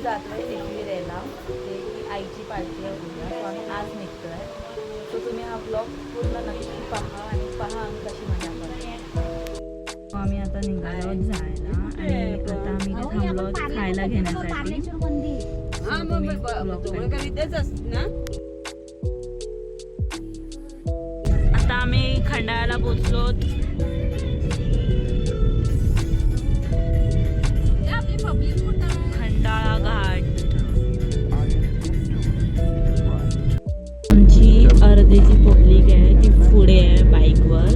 आम्ही जातोय एकवीर यायला ते की आईची पार्टी आहे उद्या सो आम्ही आज निघतोय. सो तुम्ही हा ब्लॉग पूर्ण नक्की पहा आणि पहा आम्ही कशी मजा करतो आम्ही आता निघालो जायला आणि आता आम्ही थांबलो खायला घेण्यासाठी. हा मग आता आम्ही खंडाळ्याला पोचलो आमची जी पब्लिक आहे ती पुढे आहे बाईकवर.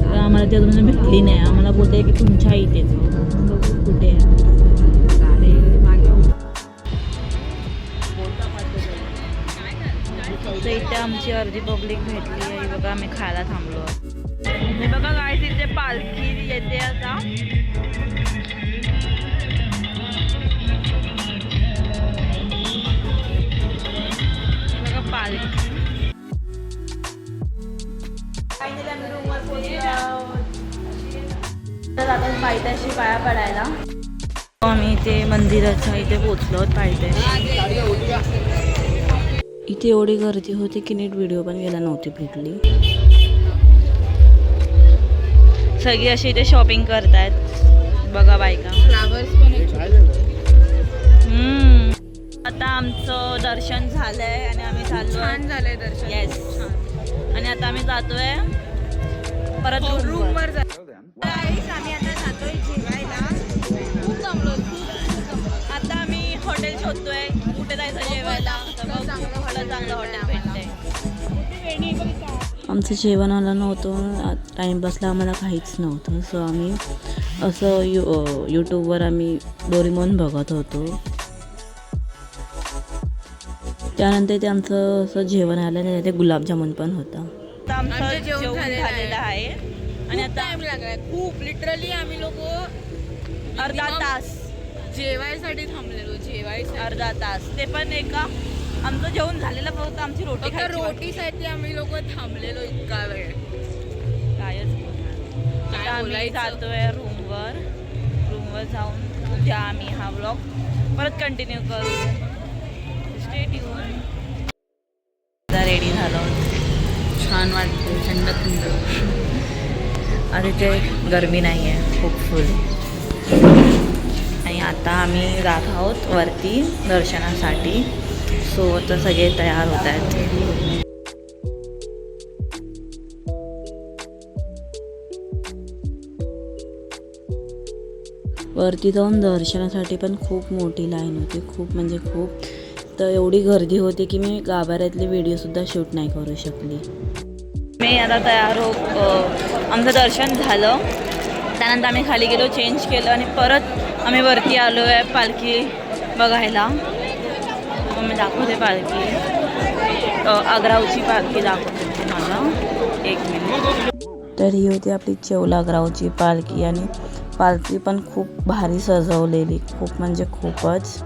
तर आम्हाला ती अजून भेटली नाही. आम्हाला बोलते की तुमच्या इथेच कुठे आहे. तर इथे आमची अर्धी पब्लिक भेटली आहे. बघा आम्ही खायला थांबलो हे बघा काय तिथे पालखी येते आता. बघा पालखी. तर आता पायथ्याशी पाया पडायला. आम्ही इथे मंदिराच्या इथे पोहोचलो पायथ्याशी. इथे एवढी गर्दी होती की नीट व्हिडिओ पण घ्यायला नव्हती भेटली. सगळी अशी इथे शॉपिंग करतायत. बघा बायका. फ्लावर्स पण आहेत. हम्म. आता आमचं दर्शन झालंय आणि आम्ही छान झालंय दर्शन. येस आणि आता आम्ही जातोय परत रूम रूमवर वर. शोधतोय कुठे जायचं जेवायला? चांगलं हॉटेल भेटतंय. आमचं जेवण आलं नव्हतं टाईमपासला आम्हाला काहीच नव्हतं. सो आम्ही असं यू यूट्यूबवर आम्ही डोरीमोन बघत होतो. त्यानंतर ते आमचं असं जेवण आलं आणि ते गुलाबजामुन पण होता. आमचं जेवण झालेलं आहे. आणि आता टाइम लागलाय खूप लिटरली आम्ही लोक अर्धा तास. जेवायसाठी थांबलेलो जेवायसाठी. अर्धा तास. ते पण एका आमचं जेवण झालेलं फक्त आमची रोटी फक्त खायची बाकी. रोटीसाठी आम्ही लोक थांबलेलो इतका वेळ. कायच बोलणार. काय आता आम्ही बोलायचं? जातोय रूमवर. रूमवर जाऊन उद्या आम्ही हा ब्लॉग परत कंटिन्यू करू. स्टेट येऊन रेडी झालो. छान वाटते थंड थंड. आता इथे गरमी नाही आहे खूप फुल आणि आता आम्ही जात आहोत वरती दर्शनासाठी. सो आता सगळे तयार होत आहेत. वरती जाऊन दर्शनासाठी पण खूप मोठी लाईन होती. खूप म्हणजे खूप. तर एवढी गर्दी होती की मी गाभाऱ्यातले व्हिडिओसुद्धा शूट नाही करू शकली. मी आता तयार हो आमचं दर्शन झालं. त्यानंतर आम्ही खाली गेलो चेंज केलं आणि परत आम्ही वरती आलो आहे पालखी बघायला. मग मी दाखवते पालखी. अग्रावची आग्रावची पालखी दाखवते तुम्हाला. एक मिनिट तर ही होती आपली चेवलाग्रावची पालखी आणि पालखी पण खूप भारी सजवलेली. खूप म्हणजे खूपच.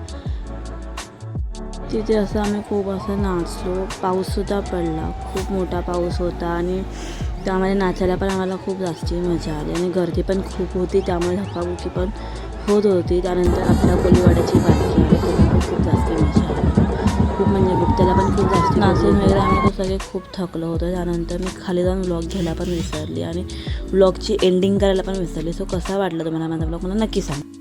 तिथे असं आम्ही खूप असं नाचलो. पाऊससुद्धा पडला. खूप मोठा पाऊस होता आणि त्यामध्ये नाचायला पण आम्हाला खूप जास्ती मजा आली. आणि गर्दी पण खूप होती. त्यामुळे धकाबुकी पण होत होती. त्यानंतर आपल्या कोलीवाड्याची पालखी आली त्याला पण खूप जास्ती मजा आली. खूप म्हणजे खूप त्याला पण खूप जास्त नाचून वगैरे आम्ही सगळे खूप थकलो होतो. त्यानंतर मी खाली जाऊन व्लॉग घ्यायला पण विसरली आणि व्लॉगची एंडिंग करायला पण विसरली. सो कसा वाटला तुम्हाला माझा व्लॉग मला नक्की सांग.